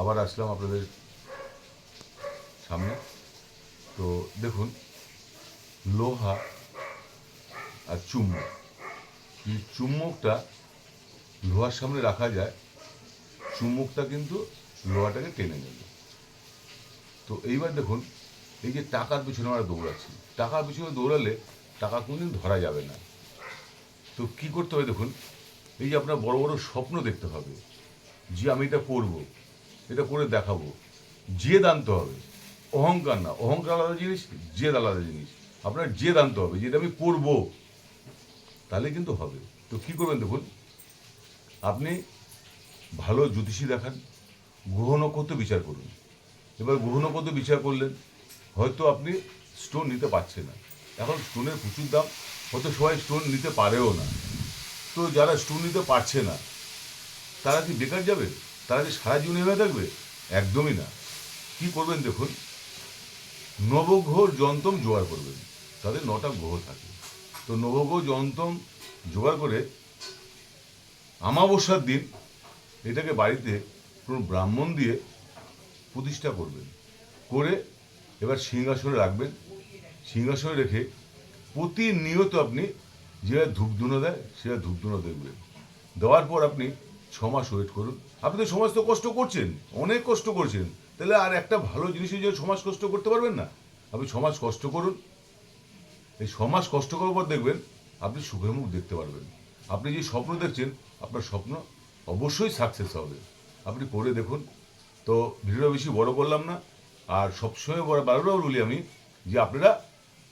আবার আসলাম আপনাদের সামনে। তো দেখুন, লোহা আর চুম্বক। এই চুম্বকটা লোহার সামনে রাখা যায়, চুম্বকটা কিন্তু লোহাটাকে টেনে নেবে। তো এইবার দেখুন, এই যে টাকার পিছনে আমরা দৌড়াচ্ছি। টাকার পিছনে দৌড়ালে টাকা কোনদিন ধরা যাবে না। তো কি করতে হবে দেখুন, এই যে আপনার বড় বড় স্বপ্ন দেখতে হবে যে আমি এটা করব। এটা করে দেখাবো। জেদ আনতে হবে। অহংকার না। অহংকার আলাদা জিনিস, জেদ আলাদা জিনিস। আপনার জেদ আনতে হবে যেটা আমি করব। তাহলে কিন্তু হবে। তো কি করবেন দেখুন, আপনি ভালো জ্যোতিষী দেখান, গ্রহ নক্ষত্র বিচার করুন। এবার গ্রহ নক্ষত্র বিচার করলেন, হয়তো আপনি স্টোন নিতে পারছেন না। এখন স্টোনের প্রচুর দাম, হয়তো সবাই স্টোন নিতে পারেও না। তো যারা স্টোন নিতে পারছে না, তারা কি বেকার যাবে? কি সারা জীবন এভাবে থাকবে? একদমই না। কি করবেন দেখুন, নবগ্রহ যন্তম জোগাড় করবেন। তাদের নটা গ্রহ থাকে। তো নবগ্রহ যন্তম জোগাড় করে আমাবস্যার দিন এটাকে বাড়িতে কোনো ব্রাহ্মণ দিয়ে প্রতিষ্ঠা করবেন। করে এবার সিংহাসনে রাখবেন। সিংহাসনে রেখে প্রতিনিয়ত আপনি যেটা ধূপধুনো দেয়, সেটা ধূপধুনো দেখবেন। দেওয়ার পর আপনি ছ মাস ওয়েট করুন। আপনি তো সমাজ তো কষ্ট করছেন, অনেক কষ্ট করছেন। তাহলে আর একটা ভালো জিনিসের জন্য সমাজ কষ্ট করতে পারবেন না। আপনি সমাজ কষ্ট করুন। এই সমাজ কষ্ট করার পর দেখবেন, আপনি সুখের মুখ দেখতে পারবেন। আপনি যে স্বপ্ন দেখছেন, আপনার স্বপ্ন অবশ্যই সাকসেস হবে। আপনি করে দেখুন। তো ভিডিওটা বেশি বড় করলাম না। আর সবসময় বড় বারবার বলি আমি যে আপনারা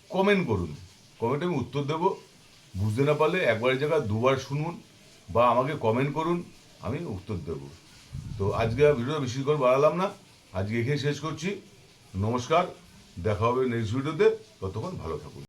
কমেন্ট করুন। কমেন্টে আমি উত্তর দেবো। বুঝতে না পারলে একবারের জায়গায় দুবার শুনুন বা আমাকে কমেন্ট করুন। আমি উত্তর দেব। তো আজকে ভিডিওটা বেশি করে বাড়ালাম না। আজকে এখানে শেষ করছি। নমস্কার। দেখা হবে নেক্সট ভিডিওতে ততক্ষণ ভালো থাকুন।